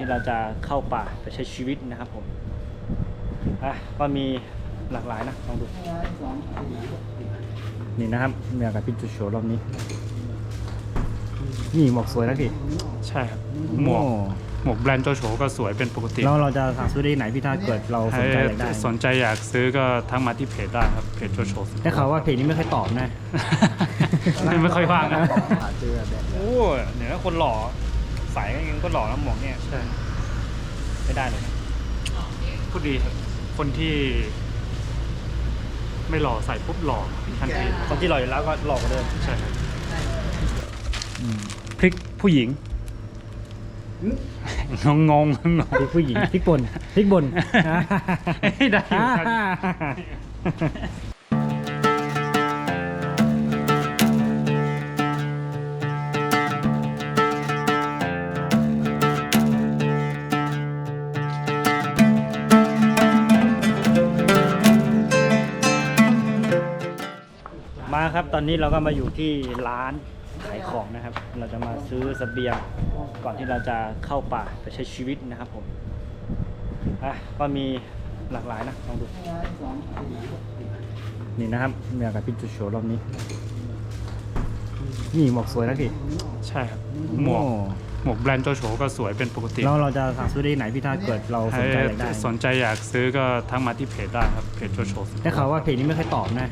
ที่เราจะเข้าป่าไปใช้ชีวิตนะครับผมอะก็มีหลากหลายนะลองดูนี่นะครับเมียกับพี่จุดโชว์รอบนี้ นี่หมวกสวยนะพี่ใช่ครับหมวกโอ้หมวกแบรนด์โจโฉก็สวยเป็นปกติแล้วเราจะสั่งซื้อได้ที่ไหนพี่ถ้าเกิดเราสนใจอยากได้สนใจอยากซื้อก็ทักมาที่เพจได้ครับเพจโจโฉได้ข่าวว่าเพจนี้ไม่ค่อยตอบนะ ไม่ค่อยว่างนะ หาเจอแบบ โอ้เนี่ยถ้าคนหล่อ ใส่ก็ยังก็หล่อแล้วหมวกเนี่ยใช่ไม่ได้เลยนะพูดดีครับ คนที่ไม่หล่อใส่ปุ๊บหล่อทันทีคนที่หล่ออยู่แล้วก็หลอกกว่าเดิมใช่ครับพริกผู้หญิงงงงงงพริกผู้หญิงพริกป่นพริกบนได้อยู่ครับ มาครับ ตอนนี้เราก็มาอยู่ที่ร้านขายของนะครับ เราจะมาซื้อเสบียงก่อนที่เราจะเข้าป่าไปใช้ชีวิตนะครับผมอะก็มีหลากหลายนะลองดูนี่นะครับเมียกับพี่จุดโชว์รอบนี้ นี่หมวกสวยนะพี่ใช่ครับหมวกโอ้ หมวกแบรนด์โจโฉก็สวยเป็นปกติแล้วเราจะสั่งซื้อได้ที่ไหนพี่ถ้าเกิดเราสนใจอยากได้สนใจอยากซื้อก็ทักมาที่เพจได้ครับเพจโจโฉได้ข่าวว่าเพจนี้ไม่ค่อยตอบนะ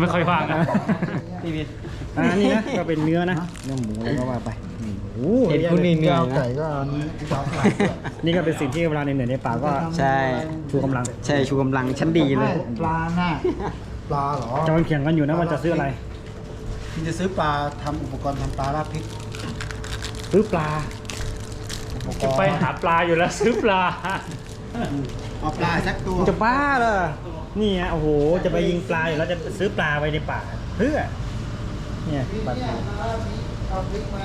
ไม่ค่อยว่างนะพี่วินอ่านี่นะก็เป็นเนื้อนะเนื้อหมูอะไรก็ว่าไปนี่โอ้เห็นยอะคุณเลยนี่เหนื่อยเอานะไก่ก็เอานี้เอาไก่ด้วยนี่ก็เป็นสิ่งที่เวลาในเหนื่อยในป่าก็ใช่ชูกำลัง ใช่ชูกำลังชั้นดีเลยปลาหน้าปลาเหรอจอนเขียงกันอยู่นะว่าจะซื้ออะไรคุณจะซื้อปลาทำอุปกรณ์ทำปลาลาดพริก ซื้อปลาอุปกจะรณ์ไปหาปลาอยู่แล้วซื้อปลาเอาปลาสักตัวมึงจะบ้าเหรอนี่ฮะโอ้โหจะไปยิงปลาอยู่แล้วจะซื้อปลาไปในป่าเพื่อเนี่ยปลาทู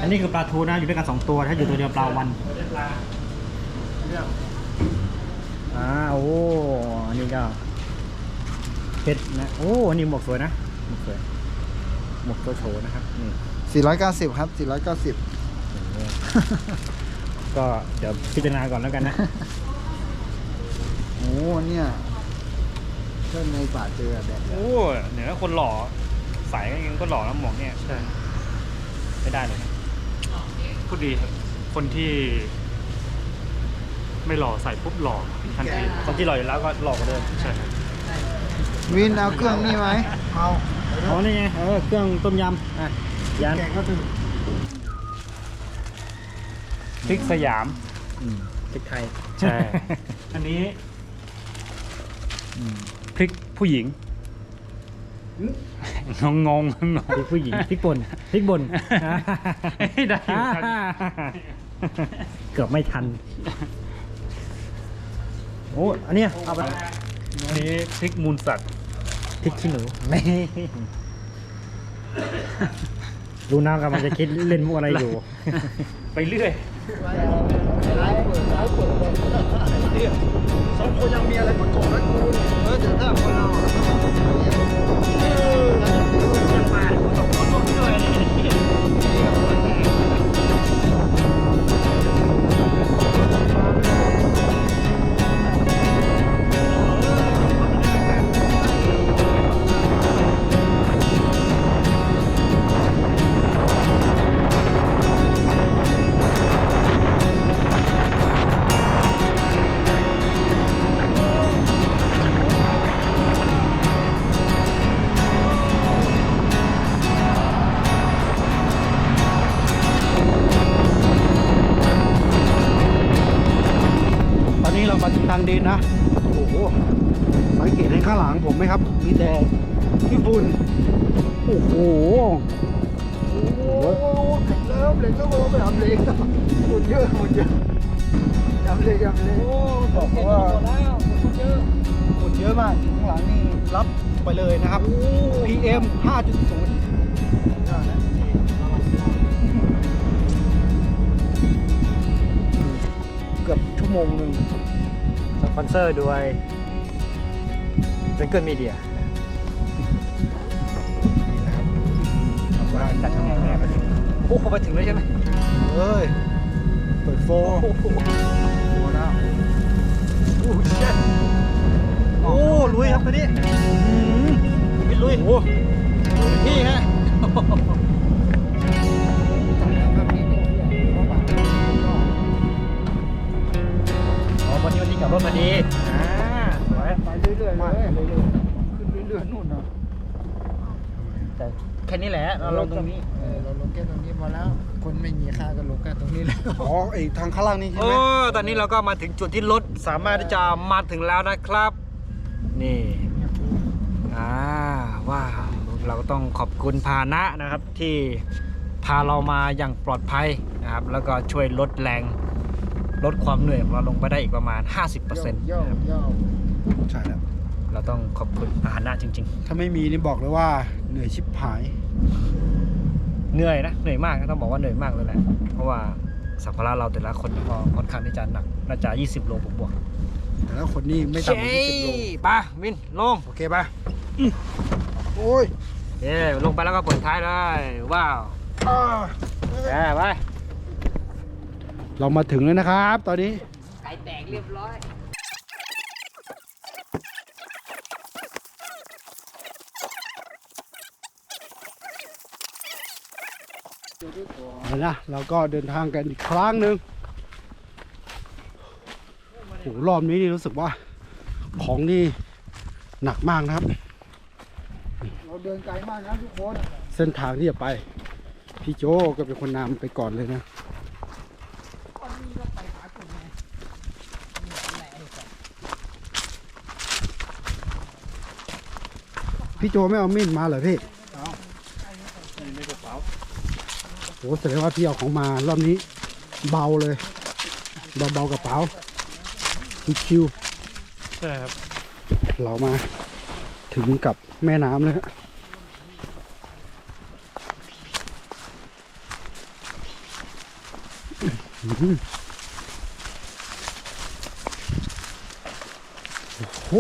อันนี้คือปลาทูนะอยู่ด้วยกันสองตัวถ้าอยู่ตัวเดียวปลาวันอ่าโอ้อันนี้ก็เพชรนะโอ้อันนี้หมวกสวยนะหมวกสวยหมวกโจโฉนะครับนี่490ครับ490ก็ เดี๋ยวพิจารณาก่อนแล้วกันนะ โอ้เนี่ยเพื่อนในป่าเจอแบบโอ้เนี่ยถ้าคนหล่อใส่ก็ยังก็หล่อแล้วหมวกเนี่ยใช่ ไม่ได้เลยนะพูดดีครับ คนที่ ไม่หล่อใส่ปุ๊บหล่อทันทีคนที่หล่ออยู่แล้วก็หลอกกว่าเดิมใช่ครับวินเอาเครื่องนี่ไหมเอาอ๋อนี่ไงเออเครื่องต้มยำอะยันแกงก็ถึง พริกสยาม อืมพริกไทย ใช่ อันนี้พริกผู้หญิงงงงงงพริกผู้หญิงพริกป่นพริกบนได้อยู่ครับเกือบไม่ทันโอ้อันเนี้ยเอาไปอันนี้พริกมูลสัตว์พริกขี้หนูนี่รู้น้ำกำลังจะคิดเล่นมุกอะไรอยู่ ไปเรื่อย สองคนยังมีอะไรประกอบนะกูเออแต่ถ้าคนเรา เรามาถึงทางดินนะ โอ้โห สังเกตเห็นข้างหลังผมไหมครับ มีแต่ที่ฝุ่น โอ้โหโอ้โหเหล็กเริ่มเหล็กเริ่มไปทำเหล็กฝุ่นเยอะฝุ่นเยอะทำเหล็กทำเหล็กบอกว่าฝุ่นเยอะฝุ่นเยอะมาก ข้างหลังนี่รับไปเลยนะครับ PM 5.0เกือบชั่วโมงหนึ่งส ปอนเซอร์ด้วยเซนเกิลมีเดียจัดทำงานแรกไปถึงโอ้เขาไปถึงแล้วใช่ไหมเอ้ย เปิดโฟร์โฟร์แล้วโอ้เชี่ยโอ้ลุยครับตัวนี้พี่ลุยโอ้พี่ฮะ บรถพอดีอ่าสวยไปเรื่อยๆเลยขึ้นเรื่อยๆนู่นนะแต่แค่นี้แหละ เราลงตรงนี้เออเราลงแค่ตรงนี้พอแล้ว คนไม่มีค่าก็ลงแค่ตรงนี้แล้วอ๋อไอทางข้างล่างนี่ใช่โอ้ไหมตอนนี้เราก็มาถึงจุดที่รถสามารถที่จะมาถึงแล้วนะครับ นี่อ่าว้าวเราก็ต้องขอบคุณพานะนะครับที่พาเรามาอย่างปลอดภัยนะครับ แล้วก็ช่วยลดแรง ลดความเหนื่อยของเราลงไปได้อีกประมาณ 50%ย่อนะครับย่อใช่แล้วเราต้องขอบคุณพาหนะจริง ถ้าไม่มีนี่บอกเลยว่าเหนื่อยชิบหาย ๆ เหนื่อยนะเหนื่อยมากนะต้องบอกว่าเหนื่อยมากเลยแหละเพราะว่าสัมภาระเราแต่ละคนก็ค่อนข้างที่จะหนักน่าจะ 20 โลบวกๆแต่แล้วคนนี่ไม่ต่ำกว่า20โลไปวินลง โอเคไปโอ้ยเย้ลงไปแล้วก็เปิดท้ายเลย ว้าวแย่ไป เรามาถึงแล้วนะครับ ตอนนี้ไก่แตกเรียบร้อย เอานะเราก็เดินทางกันอีกครั้งหนึ่งโหรอบนี้นี่รู้สึกว่าของนี่หนักมากนะครับ เราเดินไกลมากนะทุกคน เส้นทางที่จะไป พี่โจก็เป็นคนนำไปก่อนเลยนะ พี่โจไม่เอามีดมาเหรอพี่โอ้แสดงว่าพี่เอาของมารอบนี้ เบาเลย เบาเบากระเป๋าชิวใช่ครับๆเรามาถึงกับแม่น้ำเลยฮะอื้อหือโอ้โห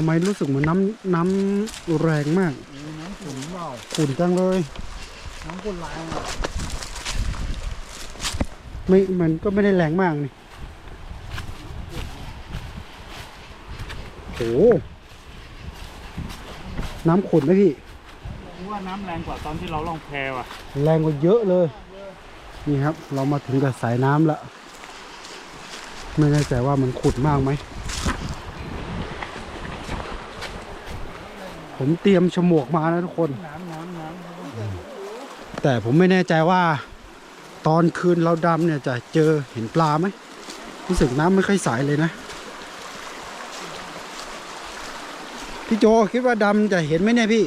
ำไมรู้สึกเหมือนน้ำน้ำแรงมากน้ำขุ่นเปล่าขุ่นจังเลย น้ำขุ่นลายอะไม่มันก็ไม่ได้แรงมากนี่โอ้โหน้ำขุ่นไหมพี่ว่าน้ำแรงกว่าตอนที่เราล่องแพว่ะ แรงกว่าเยอะเลย นี่ครับ เรามาถึงกับสายน้ำละ ไม่แน่ใจว่ามันขุ่นมากไหม ผมเตรียมฉมวกมานะทุกคนน้ำน้ำน้ำแต่ผมไม่แน่ใจว่า ตอนคืนเราดำเนี่ยจะเจอเห็นปลาไหมรู้สึกน้ำไม่ค่อยใสเลยนะ พี่โจคิดว่าดำจะเห็นไหมเนี่ยพี่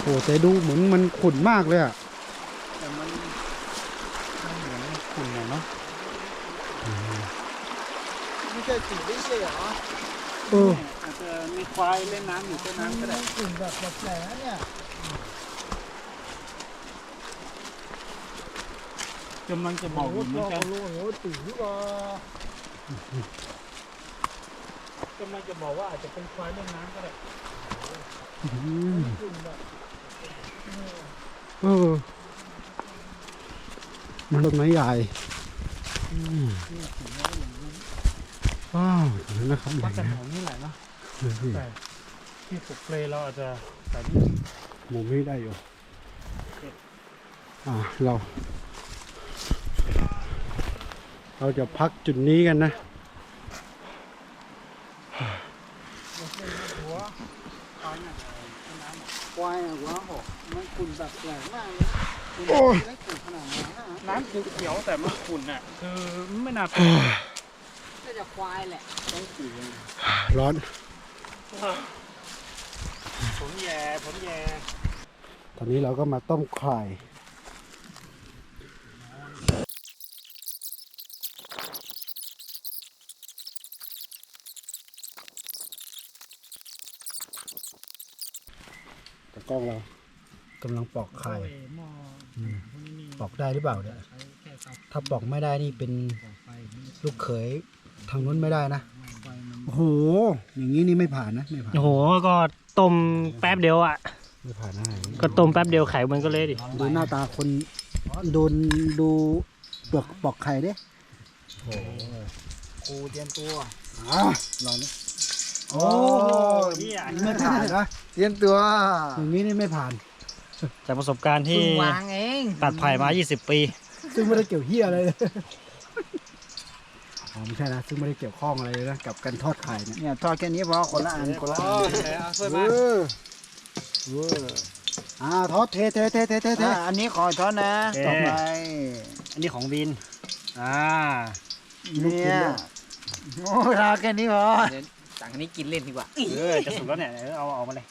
โอ้แต่ดูเหมือนมันขุ่นมากเลยอะแต่มันมันเหมือนขุ่นอะเนาะไม่ใช่สีไม่ใช่เหรอ เอออาจจะมีควายเล่นน้ำอยู่ใต้น้ำก็ได้ขุ่นแบบแปลกๆนะเนี่ยกำลังจะบอกอยู่เหมือนกันโอ้โหตื่นหรือเปล่ากำลังจะบอกว่าอาจจะเป็นควายเล่นน้ำก็ได้อืมขุ่นแบบเออมันต้นไม้ใหญ่อืม ว้าวเห็นนะครับวัดกันแถวนี้แหละเนาะเดี๋ยวพี่แต่ที่ปลุกเปลเราอาจจะแต่นี่มุมนี้ได้อยู่อ่าเรา เราจะพักจุดนี้กันนะควายอะหัวหกมันขุ่นแบบแปลกมากเลยขุ่นโอ้ยแล้วขุ่นขนาดไหนอะน้ำเขียวๆแต่มันขุ่นอะคือไม่น่าเป็น น่าจะควายแหละต้องสีร้อน ผมแย่ผมแย่ตอนนี้เราก็มาต้มไข่ตะกล้องเรากำลังปอกไข่หม้ออืมพวกนี้นี่ปอกได้หรือเปล่าเนี่ยใช้แค่เตาถ้าปอกไม่ได้นี่เป็นปอกไฟลูกเขย ทางนู้นไม่ได้นะไฟมันโอ้โห อย่างนี้นี่ไม่ผ่านนะไม่ผ่านโอ้โหก็ต้มแป๊บเดียวอะ ไม่ผ่านอาหารก็ต้มแป๊บเดียวไข่มันก็เละดิดูหน้าตาคนโดนดูเปลือกปอกไข่เด้โอ้ครูเตรียมตัวอะลองดิโอ้เหี้ยไม่ผ่านนะเตรียมตัวอย่างนี้นี่ไม่ผ่าน จากประสบการณ์ที่วางเองตัดไผ่มา 20 ปี ซึ่งไม่ได้เกี่ยวเหี้ยอะไรเลย อ๋อไม่ใช่นะซึ่งไม่ได้เกี่ยวข้องอะไรเลยนะกับการทอดไข่เนี่ยเนี่ยทอดแค่นี้พอคนละอันคนละอันเออเอออ่าทอดเทเทเทเทเทเทอะอันนี้ขอทอดนะเอ๊ะต่อไปอันนี้ของวินอ่าเนี่ยโอ้ทอดแค่นี้พอสั่งอันนี้กินเล่นดีกว่าเออจะสุกแล้วเนี่ยเออเอาเอามาเลย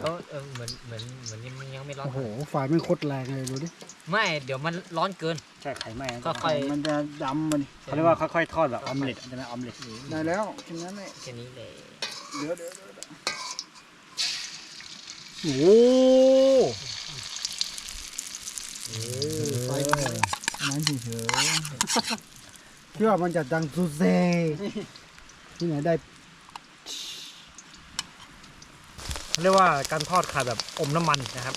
เขาเออเหมือนเหมือนเหมือนยังยังไม่ร้อนโอ้โหไฟไม่งโคตรแรงเลยดูดิไม่เดี๋ยวมันร้อนเกิน ใช่ไข่ไหม้นะก็ค่อย มันจะดำมันเขาเรียกว่าค่อยๆทอดแบบออมเล็ตใช่ไหมออมเล็ตได้แล้วแค่นั้นเลยแค่นี้เลยเดี๋ยวเดี๋ยวเดี๋ยวโอ้ไฟนั้นเฉยเชื่อมันจะดังซูเซที่ไหนได้เขาเรียกว่าการทอดไข่แบบอมน้ำมันนะครับ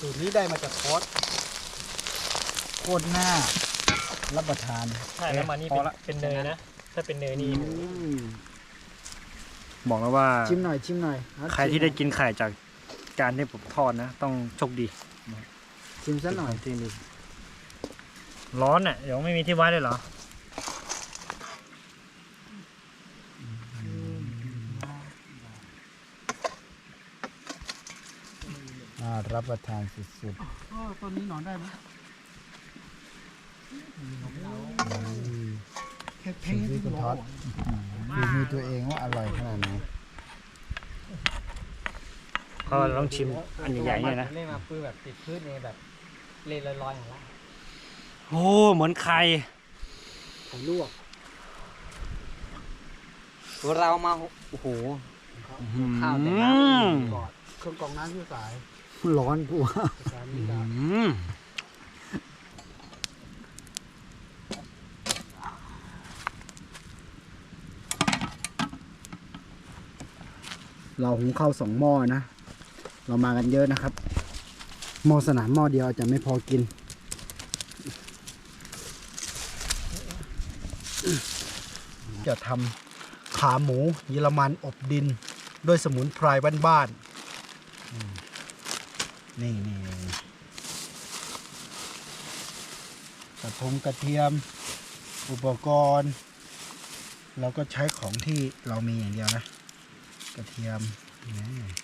สูตรนี้ได้มาจากทอดๆ โคตรหน้ารับประทานใช่น้ำมันนี่เป็นเนยนะ ถ้าเป็นเนยนี่อืมบอกแล้วว่า ชิมหน่อยชิมหน่อยใครที่ได้กินไข่จากการที่ผมทอดนะ ต้องโชคดีชิมซะหน่อยที่ดีร้อนอะเดี๋ยวไม่มีที่ไว้เลยเหรออ่ารับประทานสุดต้นนี้นอนได้ไหม แค่ๆเพ่สิ่งที่คุณทอดดูมีตัวเองว่าอร่อยขนาดไหนเพราะเราต้องชิมอันใหญ่ๆเนี่ยนะเล่นมาปืนแบบติดพื้นเองแบบเล่นลอยๆอย่างละโอ้เหมือนไข่ไข่ลวกเรามาโอ้โหข้าวแต่อืน้มกอดเครื่องกรองน้ำที่สายร้อนกูว่าสายมีดา อืม เราหุงข้าวสองหม้อนะ เรามากันเยอะนะครับ หม้อสนามหม้อเดียวอาจจะไม่พอกิน จะทำขาหมูเยอรมันอบดิน ด้วยสมุนไพรบ้านๆนี่นี่นี่กระทงกระเทียม อุปกรณ์ เราก็ใช้ของที่เรามีอย่างเดียวนะ กระเทียมนี่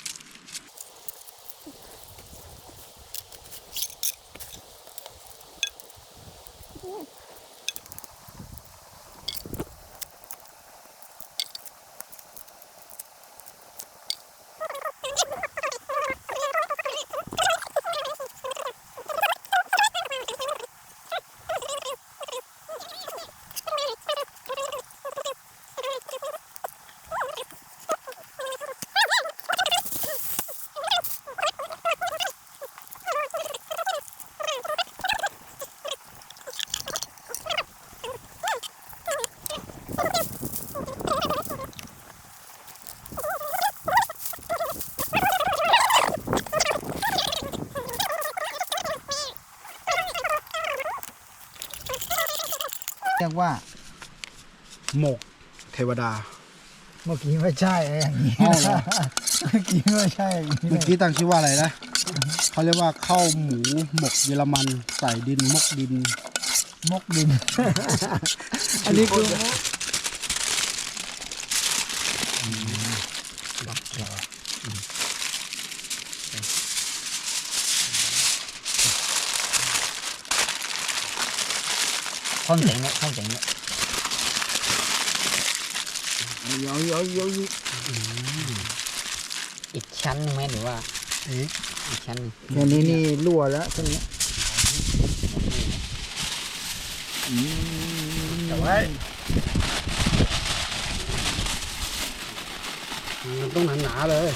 หมกเทวดา เมื่อกี้ไม่ใช่อย่างนี้อ้าวเหรอ เมื่อกี้ไม่ใช่อย่างนี้เมื่อกี้ตั้งชื่อว่าอะไรนะเขาเรียกว่าข้าวหมูหมกเยอรมันใส่ดินมกดิน มกดิน อันนี้คือท่อนเสียงเนี่ยท่อนเสียงเนี่ย เยอะเยอะเยอะอีกชั้นหนึ่งไหมหรือว่าเอ๊ะอีกชั้นหนึ่งแค่นี้นี่รั่วแล้วแค่นี้แต่ว่ามันต้องหนาๆเลย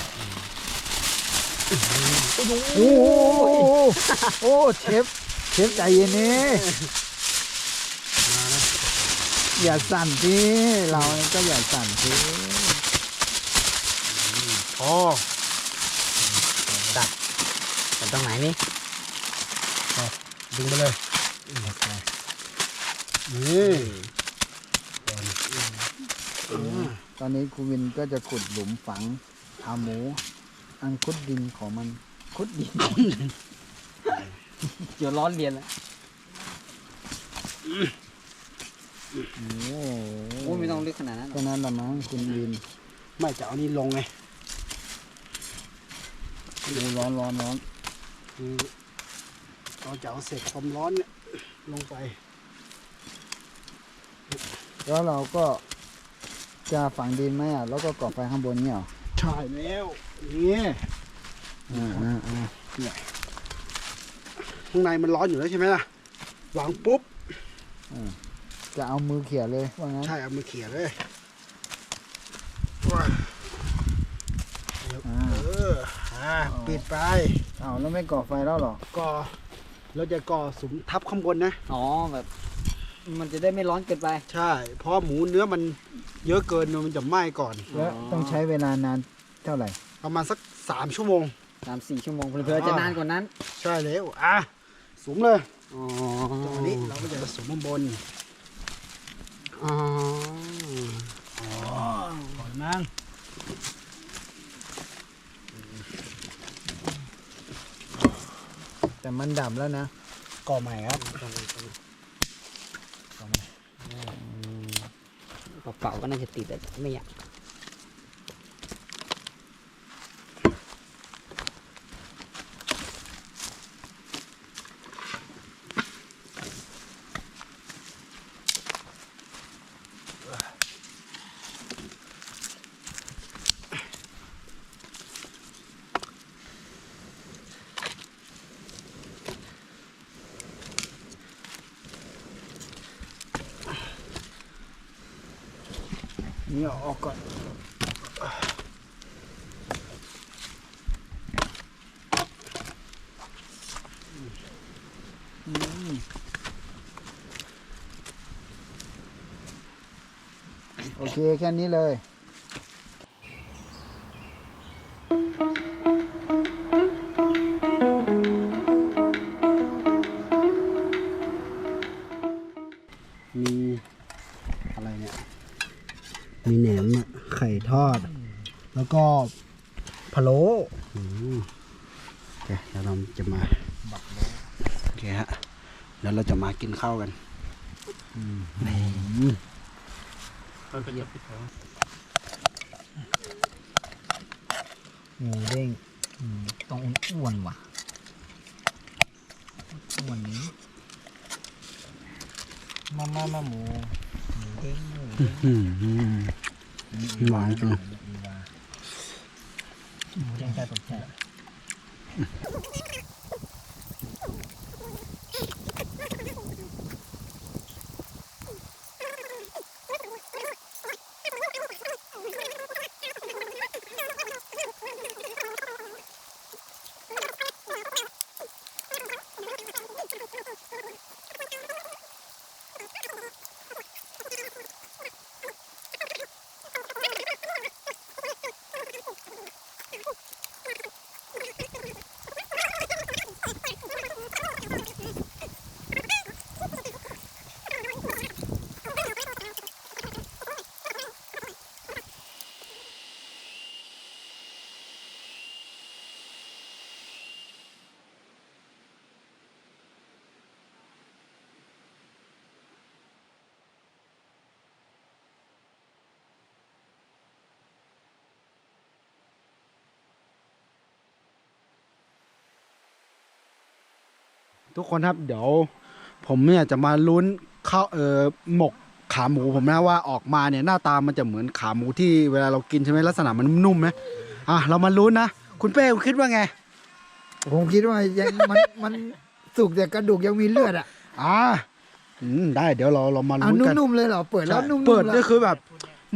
โอ้โหโอ้เชฟเชฟใจเย็นนี่ อย่าสั่นสิเราเนี่ยก็อย่าสั่นสิอ๋อแต่ตรงไหนนี่ดึงไปเลยนี่ตอนนี้ครูวินก็จะขุดหลุมฝังขาหมู อันคุดดินของมันคุดดินเจอร้อนเรียนแล้ว โอ้โหโอ้ยไม่ต้องลึกขนาดนั้นหรก็อกนั้นละมั้งคุณวินไม่จะเอานี่ลงไงโอ้ร้อนร้อนร้อนคือเราจะเอาเศษความร้อนเนี่ยลงไปแล้วเราก็จะฝังดินไหมอะ แล้วก็ก่อไฟข้างบนเนี่ยเหรอใช่แล้วนี่อ่าอ่าอ่าข้างในมันร้อนอยู่แล้วใช่ไหมล่ะวางปุ๊บ จะเอามือเขี่ยเลยว่างั้นใช่เอามือเขี่ยเลยว้าอ่าเอออ่าปิดไปเอาแล้วไม่ก่อไฟแล้วเหรอก็เราจะก่อสุมทับข้างบนนะ อ๋อแบบ มันจะได้ไม่ร้อนเกินไป ใช่ เพราะหมูเนื้อมันเยอะเกินมันจะไหม้ก่อน แล้วต้องใช้เวลานานเท่าไหร่ ประมาณสักสามชั่วโมงสามสี่ชั่วโมงเพื่อๆจะนานกว่านั้น ใช่แล้ว อะสุมเลยอ๋อตอนนี้เราก็จะสุมข้างบน อ๋ออ๋อก่อนนั่งแต่มันดับแล้วนะก่อใหม่ครับเป่าๆก็น่าจะติดแต่ไม่อยาก เนี่ยออกก่อนโอเค แค่นี้เลย แหนมอะไข่ทอด แล้วก็พะโล้อืมโอเคเดี๋ยวเราจะมาโอเคฮะเดี๋ยวเราจะมากินข้าวกันนี่หมูเด้งต้องอ้วนๆว่ะอ้วนนี้มามามาหมูเด้งอืมอืม หวานจังหมูเด้งใส่ตกใจ ทุกคนครับเดี๋ยวผมเนี่ยจะมาลุ้นข้าวเออหมกขาหมูผมนะว่าออกมาเนี่ยหน้าตามันจะเหมือนขาหมูที่เวลาเรากินใช่ไหมลักษณะมันนุ่มๆไหมอะเรามาลุ้นนะ คุณเป้คุณคิดว่าไง ผมคิดว่ายังมันมันสุกแต่กระดูกยังมีเลือดอะอ่าอืมได้เดี๋ยวเราเรามาเอาลุ้นกัน นุ่มๆเลยเหรอเปิดแล้วใช่นุ่มๆเปิดแล้ก็วคือแบบ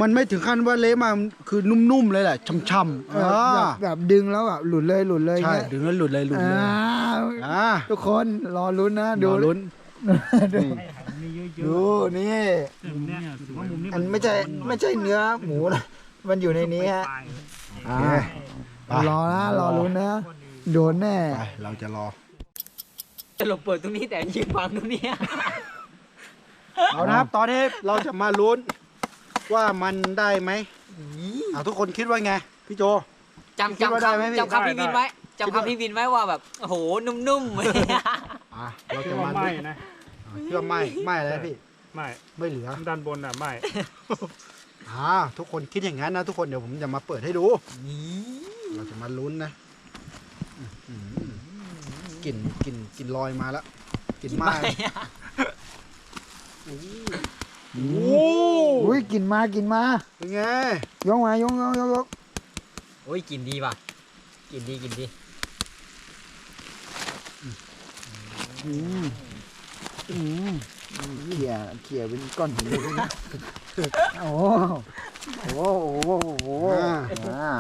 มันไม่ถึงขั้นว่าเละมากคือนุ่มๆเลยแหละช่ำๆเอออ่าแบบแบบดึงแล้วแบบหลุดเลยหลุดเลยใช่เงี้ยดึงแล้วหลุดเลยหลุดเลยอ่าอ่าทุกคนรอลุ้นนะดู รอลุ้นดูมีเยอะดูนี่ๆมุมเนี้ยถือว่ามุมนี้มันไม่ใช่ไม่ใช่เนื้อหมูนะมันอยู่ในนี้ฮะปลายอ่าโอเคไป รอนะรอลุ้นนะก็ดีโดนแน่ ไปเราจะรอ จะหลบเปิดตรงนี้แต่ยิงฟังตรงนี้เอานะครับตอนนี้เราจะมาลุ้น ว่ามันได้ไหมเอาทุกคนคิดว่าไงพี่โจ จำคิดว่าจำได้ไหมพี่ คำจำคำพี่วินไว้จำคำพี่วินไว้ว่าแบบโอ้โหนุ่มๆ อะเราคิดจะว่ามาไม่ลุ้นนะอะคิดว่าไม่ไม่อะไรพี่ไม่ไม่เหลือด้านบนอะไม่อ่าทุกคนคิดอย่างนั้นนะทุกคนเดี๋ยวผมจะมาเปิดให้ดู เราจะมาลุ้นนะอื้อหือกลิ่นกลิ่นกลิ่นลอยมาแล้วกลิ่นไหม้โอ้ โหอุ้ยกินมากินมาเป็นไงยกมายกยกยกยกโอ้ยกินดีป่ะกินดีกินดีอืมอืมเขี่ยเขี่ยเป็นก้อนหินเลยนะโอ้โหโอ้โหโอ้โหโอ้โหอ่า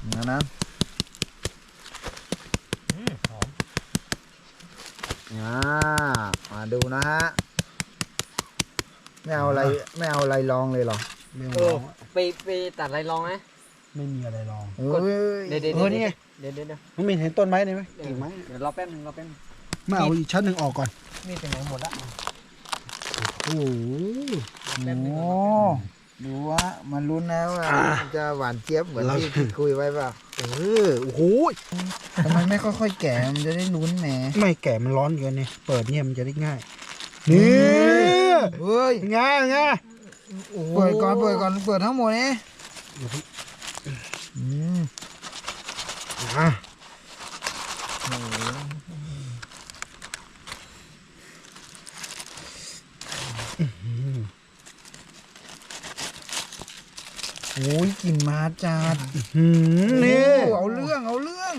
อย่างนั้นอ่ามาดูนะฮะ ไม่เอาอะไรไม่เอาอะไรลองเลยเหรอไม่เอลอองไปไปตัดอะไรลองไหม ไม่มีอะไรลอง เอ้ยเดี๋ยวเดี๋ยวเออนี่ไง เดี๋ยวเดี๋ยวเดี๋ยวมันมีเห็นต้นไม้นี่ไหมกิ่งไม้เดี๋ยวรอแป๊บนึงรอแป๊บนึงไม่เอาอีกชั้นหนึ่งออกก่อนมีดเป็นไหนหมดละโอ้โหโอ้ดูว่ามันรุ้นนะว่ามันจะหวานเจี๊ยบเหมือนที่พี่คุยไว้ป่ะเออโอ้โหทำไมไม่ค่อยๆแก่มันจะได้ลุ้นแหมไม่แก่มันร้อนเกินเนี่ยเปิดเนี่ยมันจะได้ง่ายนี่ เฮ้ยเป็นไงเป็นไงเปิดก่อนเปิดก่อนเปิดทั้งหมดนี่อืมอะโอ้ยกลิ่นมาจัดหืมนี่โอ้เอาเรื่องเอาเรื่อง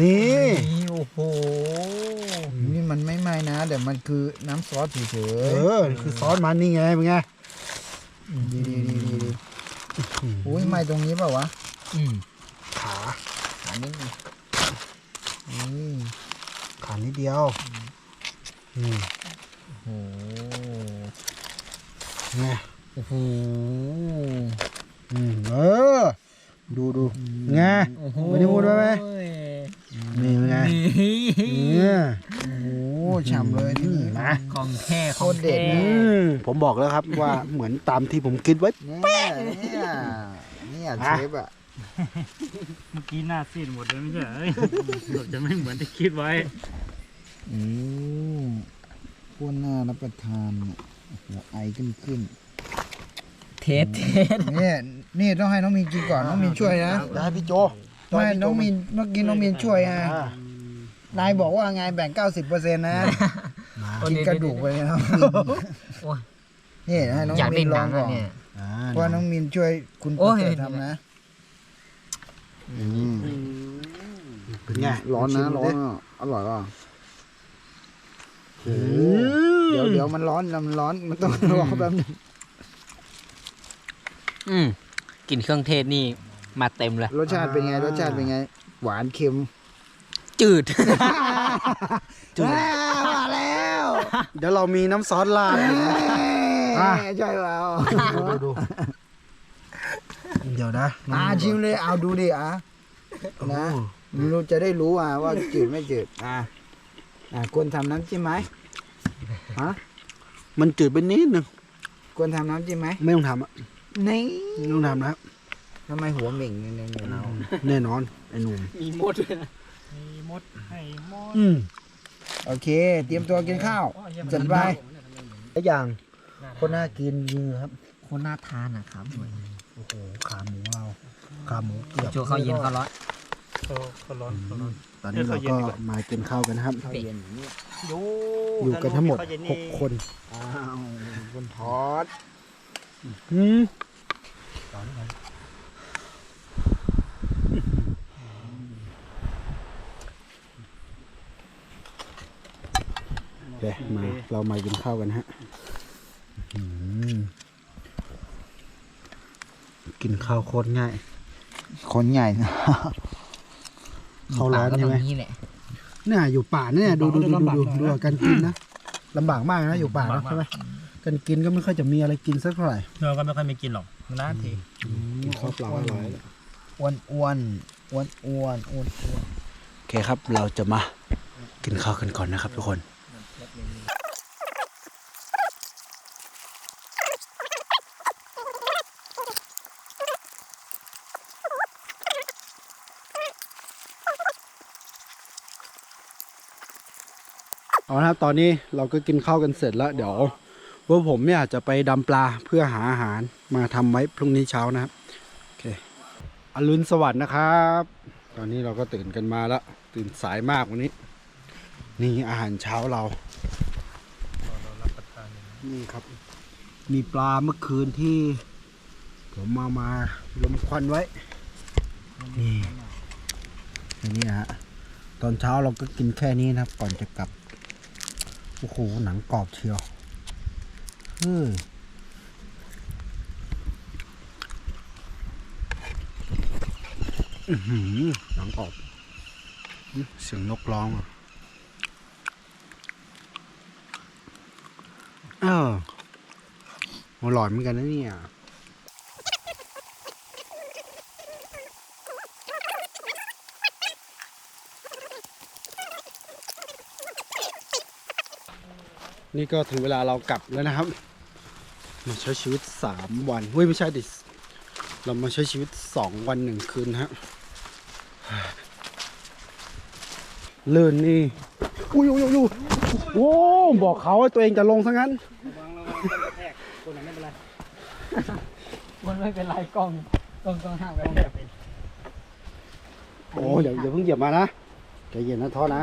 นี่ นี่โอ้โห นี่มันไม่ไหม้นะแต่มันคือน้ำซอสเฉเอยอคือซอสมันนี่ไงเป็นไงๆดีดีดีดีโอ้ยไหม้ตรงนี้เปล่าวะขาอันนี้นี่อืมขานิดเดียวอืมโอ้โหไงโอ้โหอืมเออ ดูดูไงไม่ได้พูดไว้ไหมนี่เป็นไงเนี่ยโอ้โหฉ่ำเลยทีนี้นะของแท้โคตรเด็ดอืนะมผมบอกแล้วครับว่าเหมือนตามที่ผมคิดไว้เนี่ยเนี่ยเนี่ยเชฟอะเมื่อกี้หน้าซีดหมดเลยไม่ใช่เหรอเอ้ยเกือบจะไม่เหมือนที่คิดไว้อืมพวกน่ารับประทานเนี่ยโอ้โหไอขึ้นขึ้น เทสเทสเนี่ย นี่ต้องให้น้องมีนกินก่อนน้องมีนช่วยนะได้พี่โจไม่น้องมีนเมื่อกี้น้องมีนช่วยอะอ่านายบอกว่าไงแบ่ง90%นะกินกระดูกไปนะโอ้ยนี่ให้น้องอยากมีเล่นนลหอนังงก่อะอนเนี่ยอ่าว่าน้องมีนช่วยคุณโอ้กุยเตทำนะอืมเป็นไงร้อนนะชิมร้อดินอะอร่อยป่ะอืมเดี๋ยวเดี๋ยวมันร้อนมันร้อนมันต้องรอแป๊บนึงอืม กลิ่นเครื่องเทศนี่มาเต็มเลย รสชาติเป็นไง รสชาติเป็นไง หวานเค็ม จืด จุดมาแล้ว เดี๋ยวเรามีน้ำซอสราดอยู่นะอะ ใช่เปล่าดูดูเดี๋ยวนะน้งอ่าชิมเลยเอาดูดิอะนะรู้จะได้รู้อะว่าจืดไม่จืดอะอะควรทำน้ำจิ้มไหมฮะมันจืดไปนิดนึงควรทำน้ำจิ้มไหมไม่ต้องทำอะ นี่ไม่ต้องทำนะครับทำไมหัวเหม่งเนี่ยเนี่ยเนี่ยเราแน่นอน ไอ้หนุ่ม มีมดด้วยนะ มีมดให้มดอืมโอเค เตรียมตัวกินข้าวจัดไปหลายอย่างคนน่ากินจริงครับ คนน่าทานอะครับโอ้โหขาหมูเราขาหมูเกือบโชว์ข้าวเย็นข้าวร้อนเขาเขาร้อนเขาร้อนตอนนี้เราก็มากินข้าวกันนะครับข้าวเย็นอย่างนี้ดูอยู่กันทั้งหมดข้าวเย็นหนี่กคนอ้าวคนทอด อืมโอเคมาเรามากินข้าวกันฮะอืมกินข้าวโคตรง่ายคนใหญ่นะข้าวร้อนใช่ไหมปากก็ตรงนี้แหละเนี่ยอยู่ป่าเนี่ยดูดูดูดูดูดูกันกินนะลำบากมากนะอยู่ป่านะใช่ไหม กันกินก็ไม่ค่อยจะมีอะไรกินสักเท่าไหร่เราก็ไม่ค่อยมีกินหรอกนานทีกินข้าวเปล่าอร่อยอ้วนอ้วนอ้วนอ้วนอ้วนอ้วนเคครับ เราจะมากินข้าวกันก่อนนะครับ ทุกคนเอาละครับตอนนี้เราก็กินข้าวกันเสร็จแล้ว เดี๋ยวพ วกผมเนี่ยจะไปดำปลาเพื่อหาอาหารมาทำไว้พรุ่งนี้เช้านะครับโอเคอรุณสวัสดิ์นะครับ ตอนนี้เราก็ตื่นกันมาแล้วตื่นสายมากวันนี้ นี่อาหารเช้าเรานี่ครับ มีปลาเมื่อคืนที่ ผมมามาลมควันไว้ นี่อันนี้ฮะตอนเช้าเราก็กินแค่นี้นะครับ ก่อนจะกลับ โอ้โห หนังกรอบเชียว อือหือหนังกรอบเสียงนกร้องอะเอออร่อยเหมือนกันนะเนี่ยนี่ก็ถึงเวลาเรากลับแล้วนะครับ มาใช้ชีวิตสามวันเฮ้ยไม่ใช่ดิ เรามาใช้ชีวิตสองวันหนึ่งคืนนะฮะเลื่นนี่ อุ้ยอุ้ยอุ้ยโอ้บอกเขาว่าตัวเองจะลงซะงั้นคนไม่เป็นไรมันไม่เป็นไรกล้องกล้องต้องห้ามไว้โอ้เดี๋ยวเดี๋ยวเพิ่งเหยียบมานะใจเย็นนะท้อนะ